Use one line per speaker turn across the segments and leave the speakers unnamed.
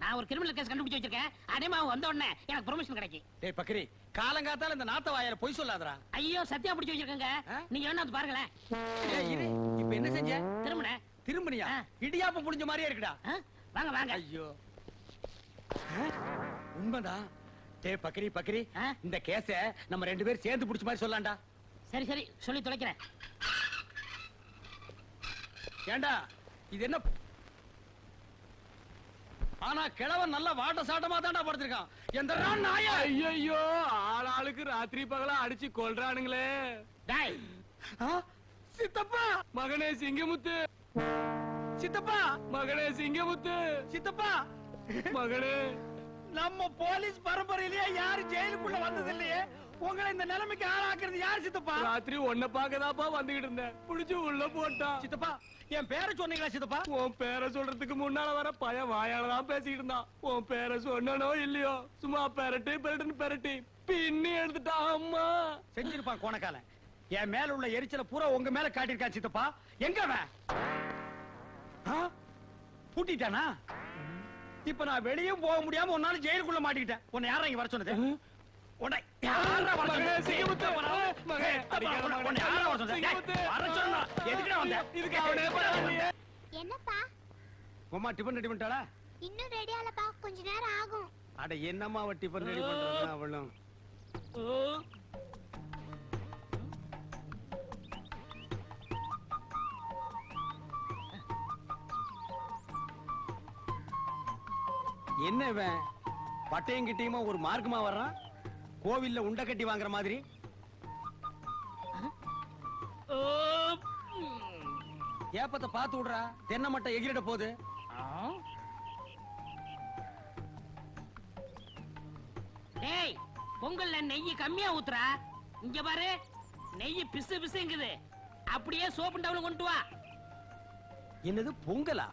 நான் ஒரு criminal case கண்டுபிடிச்சு வச்சிருக்கேன். அதேமா வந்த உடனே எனக்கு ப்ரொமோஷன் கிடைக்கும்
டேய் பக்ரி காலங்காத்தால இந்த நாத்த வாயால பொய் சொல்லாதடா.
ஐயோ சத்தியா பிடிச்சு வச்சிருக்கேங்க? நீங்க வேணா வந்து பாருங்களேன்.
ஏய், இரு. இப்ப என்ன செஞ்ச?
திரும்பின.
திரும்பனியா. இடியாப்பம் புடிஞ்ச மாதிரியே இருக்குடா.
வாங்க வாங்க.
ஐயோ? உண்மைதான் டேய் பக்ரி பக்ரி
ஆ?
இந்த கேஸ நம்ம ரெண்டு பேரும் சேர்ந்து புடிச்ச மாதிரி சொல்லலாம்டா
சரி சரி. சொல்லி தொலைக்கிறேன்.
ஏண்டா இது என்ன ஆனா கிழவன் நல்ல வாட்ட சாட்டமா தான்டா படுத்திருக்கான். எந்த நாயா.
ஐயோ ஆளாளுக்கு ராத்திரி பகலா அடிச்சு கொல்றானுங்களே.
டாய்?
சித்தப்பா
மகனே சிங்கமுத்து.
சித்தப்பா
மகனே சிங்கமுத்து.
சித்தப்பா.
மகனே.
நம்ம போலீஸ் பரம்பரையிலேயே யாரு ஜெயிலுக்குள்ள வந்தது இல்லையே உங்களை இந்த நிலைமைக்கு ஆளாக்குறது யார் சித்தப்பா?
ராத்திரி உன்னை பாக்கதாப்பா வந்துகிட்டு இருந்தேன். புடிச்சு உள்ள போட்டான்.
சித்தப்பா என் பேரை சொன்னீங்களா சித்தப்பா?
உன் பேரை சொல்றதுக்கு முன்னால வர பையன் வாயால தான் பேசிக்கிட்டு இருந்தான். உன் பேரை சொன்னனோ இல்லையோ? சும்மா பெரட்டு பெரட்டுன்னு பெரட்டி. பின்னி எடுத்துட்டான் அம்மா.
செஞ்சிருப்பான் கோணக்காலன் என் மேல உள்ள எரிச்சல பூரா உங்க மேல காட்டியிருக்கான் சித்தப்பா? எங்க அவன்? பூட்டிட்டானா? இப்ப நான் வெளியும் போக முடியாம உன்னால ஜெயிலுக்குள்ள மாட்டிக்கிட்டேன். உன்னை யாரா இங்க வர சொன்னது? உன்னை யாரா வர?
சிங்கமுத்து, அடிக்காத
உன்னை- யாரா?
சிங்கமுத்து.
சொன்னா? எதுக்குடா வந்த?
இதுக்கு அவனே பரவாயில்லையே.
என்னப்பா?
உமா டிபன் ரெடி பண்ணிட்டாளா?
இன்னும் ரெடி கொஞ்ச நேரம் ஆகும்.
அட என்னம்மா அவ டிபன் ரெடி அவளும்? என்ன இவன்? பட்டையும் கிட்டையுமா ஒரு மார்க்கமா வர்றான்? கோவில்ல உண்டை கட்டி வாங்குற மாதிரி. ஏப்பத்தை பார்த்து விடுறா. தென்னை மட்டை எகிரிட போகுது.
டேய் பொங்கல்ல நெய் கம்மியா ஊத்துறா. இங்க பாரு நெய் பிசு பிசுங்குது. அப்படியே சோப்பு டவுன் கொண்டு வா.
என்னது பொங்கலா?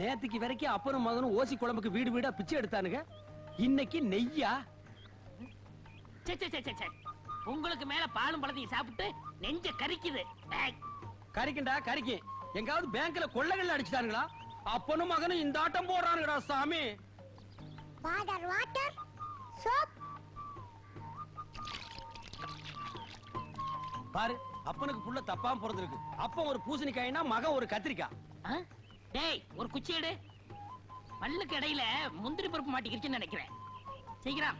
நேத்துக்கு வரைக்கும் அப்பனும் மகனும் ஓசி குழம்புக்கு வீடு வீடா பிச்சை எடுத்தானுங்க? இன்னைக்கு நெய்யா?
உங்களுக்கு மேல பாலும் பழத்தையும் சாப்பிட்டு நெஞ்ச கரிக்குது. டேய்,
கறிக்கண்டா கறிக்கு எங்காவது பேங்க்ல கொள்ளைகள் அடிச்சுட்டானுங்களா? அப்பனும் மகனும் இந்த ஆட்டம் போடுறானுங்கடா சாமி.
வாட்டர் வாட்டர் சோப்
பாரு அப்பனுக்கு புள்ள தப்பாம பிறந்திருக்கு. அப்பன் ஒரு பூசணிக்காய்னா மகன் ஒரு கத்திரிக்காய்?
டேய் ஒரு குச்சி எடு. பல்லுக்கு இடையில முந்திரி பருப்பு மாட்டிக்கிடுச்சுன்னு நினைக்கிறேன். சீக்கிரம்.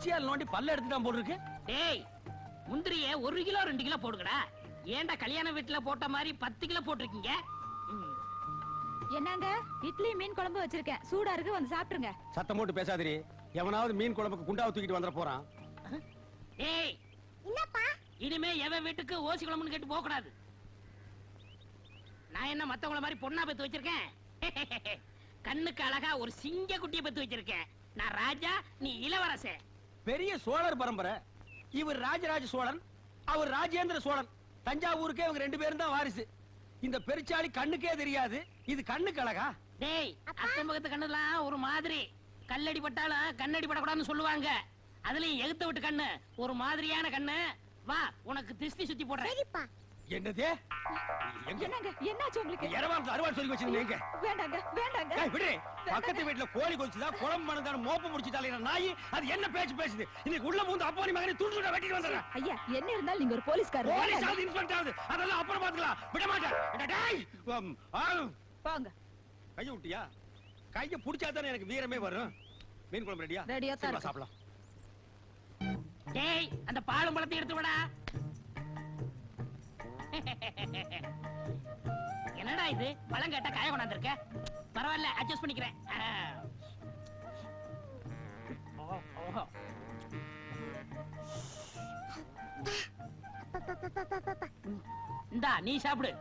குச்சியால் நோண்டி பல்ல எடுத்துட்டான் போல் இருக்கு
டேய் முந்திரிய ஒரு கிலோ ரெண்டு கிலோ போடுங்கடா ஏன்டா கல்யாண வீட்டுல போட்ட மாதிரி பத்து கிலோ போட்டிருக்கீங்க.
என்னங்க? இட்லி மீன் குழம்பு வச்சிருக்கேன். சூடா இருக்கு வந்து சாப்பிட்டுருங்க.
சத்தம் போட்டு பேசாதிரி எவனாவது மீன் குழம்புக்கு குண்டாவை தூக்கிட்டு வந்துட போறான்.
டேய்
என்னப்பா?
இனிமே எவன் வீட்டுக்கு ஓசி குழம்புன்னு கேட்டு போக கூடாது நான் என்ன மத்தவங்கள மாதிரி பொண்ணா பெத்து வச்சிருக்கேன்? கண்ணுக்கு அழகா ஒரு சிங்க குட்டியை பெத்து வச்சிருக்கேன். நான் ராஜா நீ இளவரசன்.
பெரிய சோழர் பரம்பரை. இவர் ராஜராஜ சோழன் அவர் ராஜேந்திர சோழன். தஞ்சாவூருக்கே இவங்க ரெண்டு பேரும் தான் வாரிசு. இந்த பெருச்சாளி கண்ணுக்கே தெரியாது. இது கண்ணுக்கு அழகா?
டேய் அக்கம் பக்கத்து கண்ணுலாம் ஒரு மாதிரி. கல்லடி பட்டாலும் கண்ணடி படக்கூடாதுன்னு சொல்லுவாங்க. அதுலயும் எகுத்த விட்டு கண்ணு. ஒரு மாதிரியான கண்ணு. வா உனக்கு திருஷ்டி சுத்தி போடுறேன்.
என்னது?
என்னங்க? என்னாச்சு உங்களுக்கு?
இரவாரத்துல அறுவாள் சொல்லி வச்சிருந்தீங்க
வேண்டாங்க வேண்டாங்க.
விடு பக்கத்து வீட்டுல கோழி கொலிச்சுதா குழம்பு மணந்தான மோப்ப முடிச்சுட்டாலே நாய்? அது என்ன பேச்சு பேசுது? இன்னைக்கு உள்ள பூந்து அப்பா நீ மகனை துண்டு வெட்டிட்டு வந்துடுறேன்.
ஐயா என்ன இருந்தாலும் நீங்க ஒரு போலீஸ்காரர்
போலீஸ். ஆகுது இன்ஸ்பெக்டர் ஆகுது. அதெல்லாம் அப்புறம் பாத்துக்கலாம் விட மாட்டேன்.
வாங்க.
கைய விட்டியா? கைய புடிச்சா தானே எனக்கு வீரமே வரும். மீன் குழம்பு ரெடியா
ரெடியா.
சாப்பிடலாம்.
டேய் அந்த பாலும் பழத்தை எடுத்து விடா இது? பழம் கேட்டா காய கொண்டாந்துருக்க? பரவாயில்ல அட்ஜஸ்ட் பண்ணிக்கிறேன். இந்தா நீ சாப்பிடு.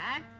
ஆ?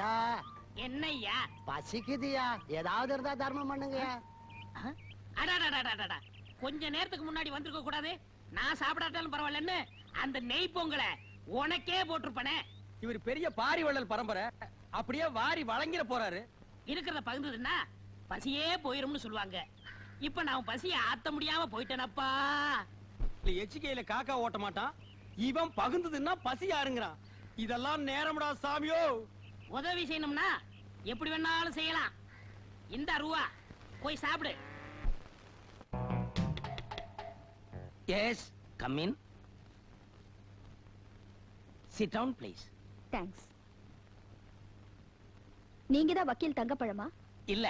ஐயா
என்னய்யா?
பசிக்குதுயா? ஏதாவது இருந்தா தர்மம் பண்ணுங்கய்யா.
ஆ? அடாடாடாடாடாடா. கொஞ்ச நேரத்துக்கு முன்னாடி வந்திருக்க கூடாது. நான் சாப்பிடாட்டாலும் பரவாயில்லன்னு அந்த நெய் பொங்கலை உனக்கே போட்டிருப்பனே.
இவர் பெரிய பாரி வள்ளல் பரம்பரை. அப்படியே வாரி வழங்கிட போறாரு.
இருக்கிறத பகிர்ந்ததுன்னா பசியே போயிரும்னு சொல்லுவாங்க. இப்ப நான் பசிய ஆத்த முடியாம போயிட்டேனப்பா.
எச்சிக்கையில காக்கா ஓட்ட மாட்டான். இவன் பகுந்ததுன்னா பசி யாருங்கிறான். இதெல்லாம் நேரம்டா சாமியோ.
உதவி செய்யணும்னா எப்படி வேணாலும் செய்யலாம். இந்த ரூவா போய் சாப்பிடு.
Yes come in sit down please
thanks நீங்க தான் வக்கீல் தங்கப்பழமா?
இல்ல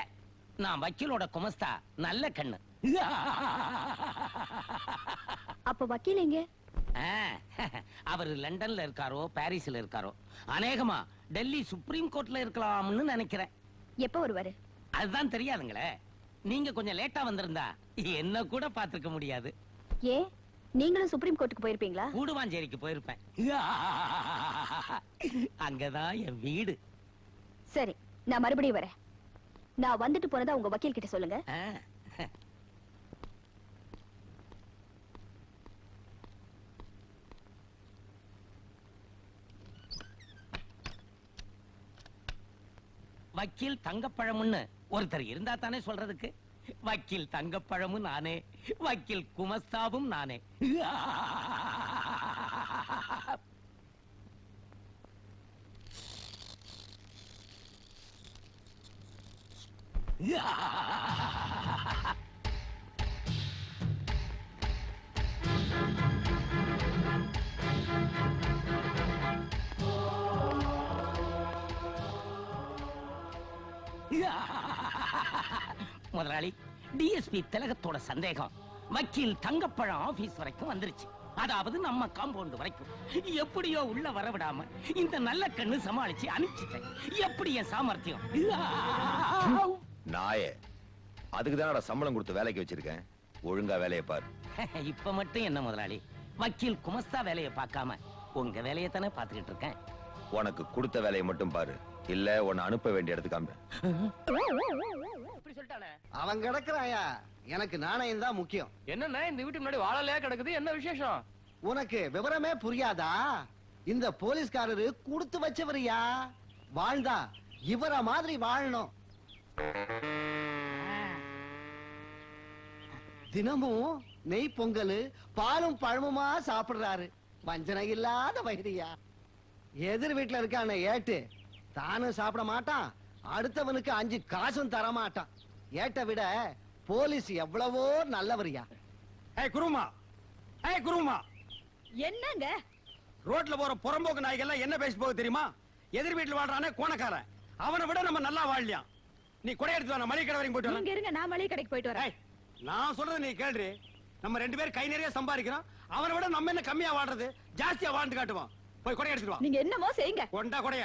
நான் வக்கீலோட குமஸ்தா நல்ல கண்ணு.
அப்ப வக்கீல் எங்க?
ஆ, அவர் லண்டன்ல இருக்காரோ பாரிஸ்ல இருக்காரோ. அநேகமா டெல்லி சுப்ரீம் கோர்ட்ல இருக்கலாம்னு நினைக்கிறேன்.
எப்ப வருவாரு?
அதுதான் தெரியாதுங்களே. நீங்க கொஞ்சம் லேட்டா வந்திருந்தா என்ன கூட பார்த்திருக்க முடியாது.
ஏ நீங்களும் சுப்ரீம் கோர்ட்டுக்கு போயிருப்பீங்களா?
கூடுவாஞ்சேரிக்கு போயிருப்பேன். அங்கதான் என் வீடு.
சரி நான் மறுபடியும் வரேன். நான் வந்துட்டு போனதா உங்க வக்கீல் கிட்ட சொல்லுங்க
வக்கீல் தங்கப்பழம்னு ஒருத்தர் இருந்தா தானே சொல்றதுக்கு? வக்கீல் தங்கப்பழமும் நானே வக்கீல் குமஸ்தாவும் நானே. முதலாளி டிஎஸ்பி திலகத்தோட சந்தேகம். வக்கீல் தங்கப்பழம் ஆபீஸ் வரைக்கும் வந்துருச்சு. அதாவது நம்ம காம்பவுண்ட் வரைக்கும். எப்படியோ உள்ள வர விடாம இந்த நல்ல கண்ணு சமாளிச்சு அனுப்பிச்சிட்டேன். எப்படி என் சாமர்த்தியம்?
நாயே அதுக்கு தான் சம்பளம் கொடுத்து வேலைக்கு வச்சிருக்கேன். ஒழுங்கா வேலையை பாரு.
இப்ப மட்டும் என்ன முதலாளி? வக்கீல் குமஸ்தா வேலையை பார்க்காம உங்க வேலையை தானே பார்த்துக்கிட்டு இருக்கேன்.
உனக்கு கொடுத்த வேலையை மட்டும் பாரு. இல்ல உன்னை அனுப்ப வேண்டிய இடத்துக்கு
இப்படி சொல்லிட்டானே
அவன் கிடக்குறாயா? எனக்கு நாணயம் தான் முக்கியம்.
என்னண்ணே இந்த வீட்டு முன்னாடி வாழலையா கிடக்குது? என்ன விசேஷம்?
உனக்கு விவரமே புரியாதா? இந்த போலீஸ்காரரு கொடுத்து வச்சவரியா? வாழ்ந்தா இவர மாதிரி வாழணும். தினமும் நெய் பொங்கல் பாலும் பழமுமா சாப்பிடுறாரு. வஞ்சனை இல்லாத வயிறியா எதிர் வீட்டுல இருக்கான ஏட்டு தானும் சாப்பிட மாட்டான் அடுத்தவனுக்கு அஞ்சு காசும் தர மாட்டான் ஏட்டை விட போலீஸ் எவ்வளவோ நல்லவரியா.
ஏய் குருமா. ஏய் குருமா.
என்னங்க?
ரோட்ல போற புறம்போக்கு நாய்கள்லாம் என்ன பேசி போகுது தெரியுமா? எதிர் வீட்டுல வாழ்றானே கோணக்காரன். அவனை விட நம்ம நல்லா வாழலையாம். நீ கொடை எடுத்து வா மளிகை கடை வரைக்கும் போயிட்டு வரேன்.
நீங்க இருங்க நான் மளிகை கடைக்கு போயிட்டு வரேன்.
நான் சொல்றது நீ கேள்றி. நம்ம ரெண்டு பேரும் கை நிறைய சம்பாதிக்கிறோம். அவனை விட நம்ம என்ன கம்மியா வாழ்றது? ஜாஸ்தியா வாழ்ந்து காட்டுவான் போய் கொடை எடுத்துட்டு வா.
நீங்க என்னமோ செய்யுங்க.
கொண்டா கொடைய.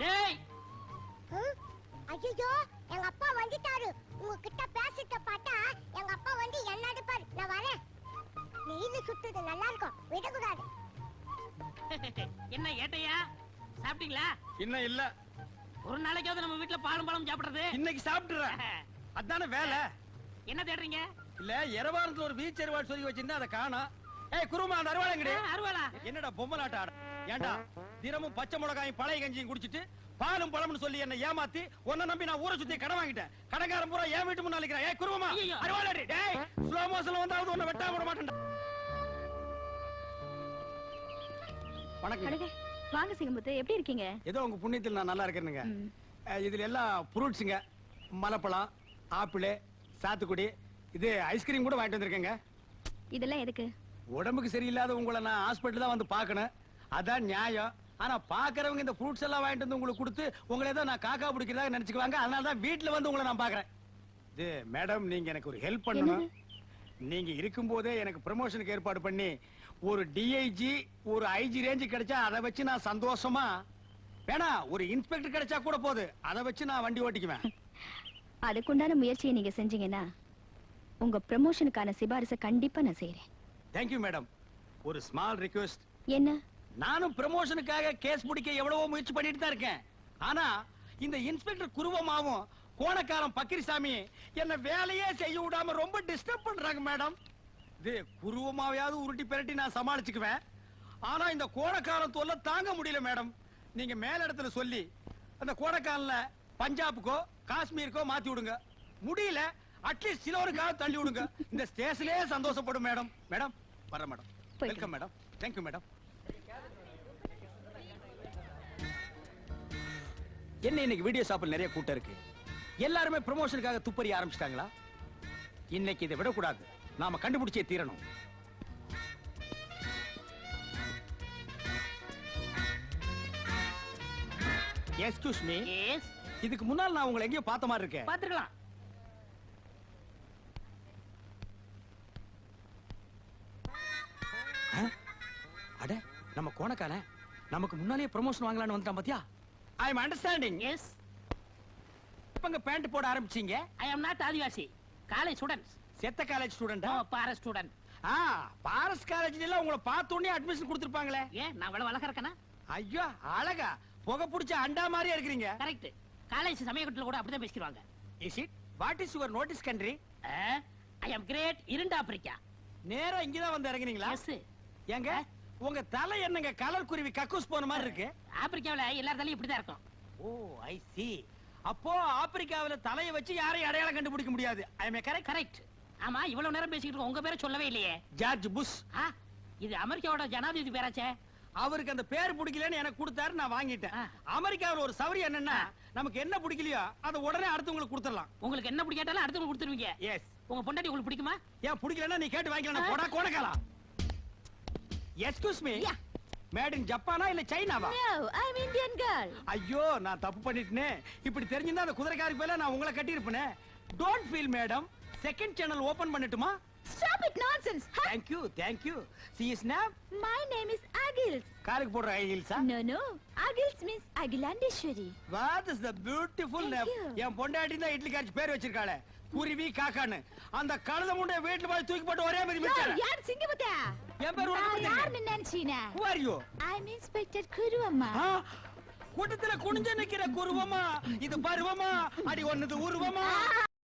டேய்!
ஐயோ எங்க அப்பா வந்துட்டாரு. உங்ககிட்ட பேசிட்ட பார்த்தா எங்க அப்பா வந்து என்ன அடிப்பாரு? நான் வரேன். நெய்ல சுட்டுது நல்லா இருக்கும். விடக்கூடாது.
என்ன ஏட்டையா? சாப்பிட்டீங்களா?
இன்னும் இல்ல.
ஒரு நாளைக்காவது நம்ம வீட்டுல பாலும் பழம் சாப்பிடுறது.
இன்னைக்கு சாப்பிட்டுறேன். அதானே வேலை?
என்ன தேடுறீங்க?
இல்ல எரவாரத்துல ஒரு பீச் எருவாள் சொல்லி வச்சிருந்தா அதை காணோம். ஏய் குருமா அந்த அருவாளங்கடி
ஆ, அருவாளா?
என்னடா பொம்மலாட்ட ஆட ஏண்டா? தினமும் பச்சை மிளகாயும் பழைய கஞ்சியும் குடிச்சிட்டு பாலும் பழம்னு சொல்லி என்ன ஏமாத்தி உன்னை நம்பி நான் ஊரை சுத்தி கடன் வாங்கிட்டேன். கடன்காரன் பூரா ஏன் வீட்டு முன்னால நிக்கிறான். ஏய் குருவமா. அருவாளடி டேய் ஸ்லோ மோஷன்ல வந்தாவது உன்னை வெட்டாம விட மாட்டேன்டா. வணக்கம்.
வாங்க சிங்கமுத்து எப்படி இருக்கீங்க?
ஏதோ உங்க புண்ணியத்தில் நான் நல்லா இருக்கேனுங்க இதுல எல்லாம் ஃப்ரூட்ஸுங்க மலைப்பழம் ஆப்பிள் சாத்துக்குடி இது ஐஸ்கிரீம் கூட வாங்கிட்டு வந்திருக்கேங்க.
இதெல்லாம் எதுக்கு?
உடம்புக்கு சரியில்லாத உங்களை நான் ஹாஸ்பிட்டல் தான் வந்து பார்க்கணும். அதான் நியாயம். ஆனா பாக்குறவங்க இந்த ஃப்ரூட்ஸ் எல்லாம் வாங்கிட்டு வந்து உங்களுக்கு கொடுத்து உங்களை ஏதோ நான் காக்கா பிடிக்கிறதா நினைச்சுக்குவாங்க. அதனால தான் வீட்டுல வந்து உங்களை நான் பாக்குறேன். இது மேடம் நீங்க எனக்கு ஒரு ஹெல்ப் பண்ணணும். நீங்க இருக்கும்போதே எனக்கு ப்ரமோஷனுக்கு ஏற்பாடு பண்ணி ஒரு டிஐஜி ஒரு ஐஜி ரேஞ்சு கிடைச்சா அதை வச்சு நான் சந்தோஷமா வேணா ஒரு இன்ஸ்பெக்டர் கிடைச்சா கூட போகுது அதை வச்சு நான் வண்டி ஓட்டிக்குவேன்.
அதுக்குண்டான முயற்சியை நீங்க செஞ்சீங்கன்னா உங்க ப்ரமோஷனுக்கான சிபாரிசை கண்டிப்பா நான் செய்யறேன்
தேங்க்யூ மேடம் ஒரு ஸ்மால் ரிக்வெஸ்ட்
என்ன?
நானும் ப்ரமோஷனுக்காக கேஸ் பிடிக்க எவ்வளவோ முயற்சி பண்ணிட்டு தான் இருக்கேன். ஆனா இந்த இன்ஸ்பெக்டர் குருவமாவும் கோணக்காரன் பக்கிரிசாமி என்ன வேலையே செய்ய விடாம ரொம்ப டிஸ்டர்ப் பண்றாங்க மேடம் இது குருவமாவையாவது உருட்டி பிரட்டி நான் சமாளிச்சுக்குவேன். ஆனா இந்த கோணக்காரன் தொல்லை தாங்க முடியல மேடம் நீங்க மேல இடத்துல சொல்லி அந்த கோணக்காரன்ல பஞ்சாபுக்கோ காஷ்மீருக்கோ மாத்தி விடுங்க. முடியல அட்லீஸ்ட் சிலோருக்காக தள்ளி விடுங்க. இந்த ஸ்டேஷன்லயே சந்தோஷப்படும் மேடம் மேடம் வர madam welcome madam thank you madam என்ன இன்னைக்கு வீடியோ ஷாப்பில் நிறைய கூட்டம் இருக்கு? எல்லாருமே ப்ரமோஷனுக்காக துப்பறி ஆரம்பிச்சிட்டாங்களா? இன்னைக்கு இதை விடக்கூடாது. நாம கண்டுபிடிச்சே தீரணும். எஸ்கியூஸ் மீ
எஸ்
இதுக்கு முன்னால் நான் உங்களை எங்கேயோ பார்த்த மாதிரி இருக்கேன்.
பாத்துக்கலாம்
அட நம்ம கோணக்கால நமக்கு முன்னாலேயே ப்ரமோஷன் வாங்கலாம்னு வந்துட்டான் பாத்தியா? ஐ எம் அண்டர்ஸ்டாண்டிங்
எஸ்
எப்பங்க பேண்ட் போட ஆரம்பிச்சீங்க?
I am not Adivasi college students
செத்த காலேஜ் ஸ்டூடெண்டா
நோ பார ஸ்டூடெண்ட்
ஆ பாரஸ் காலேஜ்ல எல்லாம் உங்களை பார்த்த உடனே அட்மிஷன் கொடுத்துருப்பாங்களே.
ஏன் நான் இவ்வளவு அழகா இருக்கேனா?
ஐயோ அழகா. புகை பிடிச்ச அண்டா மாதிரியா இருக்கிறீங்க.
கரெக்ட் காலேஜ் சமயக்கட்டில் கூட அப்படிதான் பேசிக்கிறாங்க
is it what is your native country
I am great இருண்ட ஆப்பிரிக்கா.
நேரா இங்கதான் வந்து இறங்குனீங்களா?
எஸ்
ஏங்க உங்க தலை என்னங்க கலர் குருவி கக்கூஸ் போன மாதிரி இருக்கு?
ஆப்பிரிக்காவுல எல்லார் தலையும் இப்படிதான் இருக்கும்.
ஓ ஐ சி அப்போ ஆப்பிரிக்காவுல தலையை வச்சு யாரையும் அடையாளம் கண்டுபிடிக்க முடியாது. ஐ மே கரெக்ட்
கரெக்ட் ஆமா இவ்வளவு நேரம் பேசிக்கிட்டு உங்க பேரை சொல்லவே இல்லையே.
George Bush.
இது அமெரிக்காவோட ஜனாதிபதி பேராச்சே.
அவருக்கு அந்த பேர் பிடிக்கலன்னு எனக்கு கொடுத்தாரு நான் வாங்கிட்டேன். அமெரிக்காவுல ஒரு சவரி என்னன்னா நமக்கு என்ன பிடிக்கலையோ அதை உடனே அடுத்தவங்களுக்கு கொடுத்துடலாம்.
உங்களுக்கு என்ன பிடிக்காட்டாலும் அடுத்தவங்க கொடுத்துருவீங்க.
எஸ்
உங்க பொண்டாட்டி உங்களுக்கு பிடிக்குமா?
ஏன் பிடிக்கலன்னா நீ கேட்டு வாங்கிக்கலாம். போடா கோணக்கலாம் excuse me
Yeah.
Made in ஜப்பானா இல்ல சைனாவா
ஐம் இந்தியன் கேர்ள்
ஐயோ நான் தப்பு பண்ணிட்டேனே. இப்படி தெரிஞ்சிருந்தா அந்த குதிரைக்காரி பேல நான் உங்களை கட்டி இருப்பேனே don't feel madam second channel open பண்ணட்டுமா
stop it nonsense
thank you thank you she is name
my name is Achilles
காலுக்கு போடுற
no no Achilles means Akilandeswari
what is the beautiful
Thank
name
you.
என் பொண்டாட்டி தான் இட்லி காய்ச்சி பேர் வச்சிருக்காளே. குருவி காக்கான்னு. அந்த கழுத முண்டை வீட்டுல போய் தூக்கி போட்டு ஒரே மாதிரி மிச்சாரு
யார் சிங்கமுத்தா
என் பேர்
நான்
are you?
I'm inspector Guru அம்மா
ஆ? கூட்டத்துல குனிஞ்சு நிக்கிற குருவமா இது பருவமா? அடி ஒண்ணுது உருவமா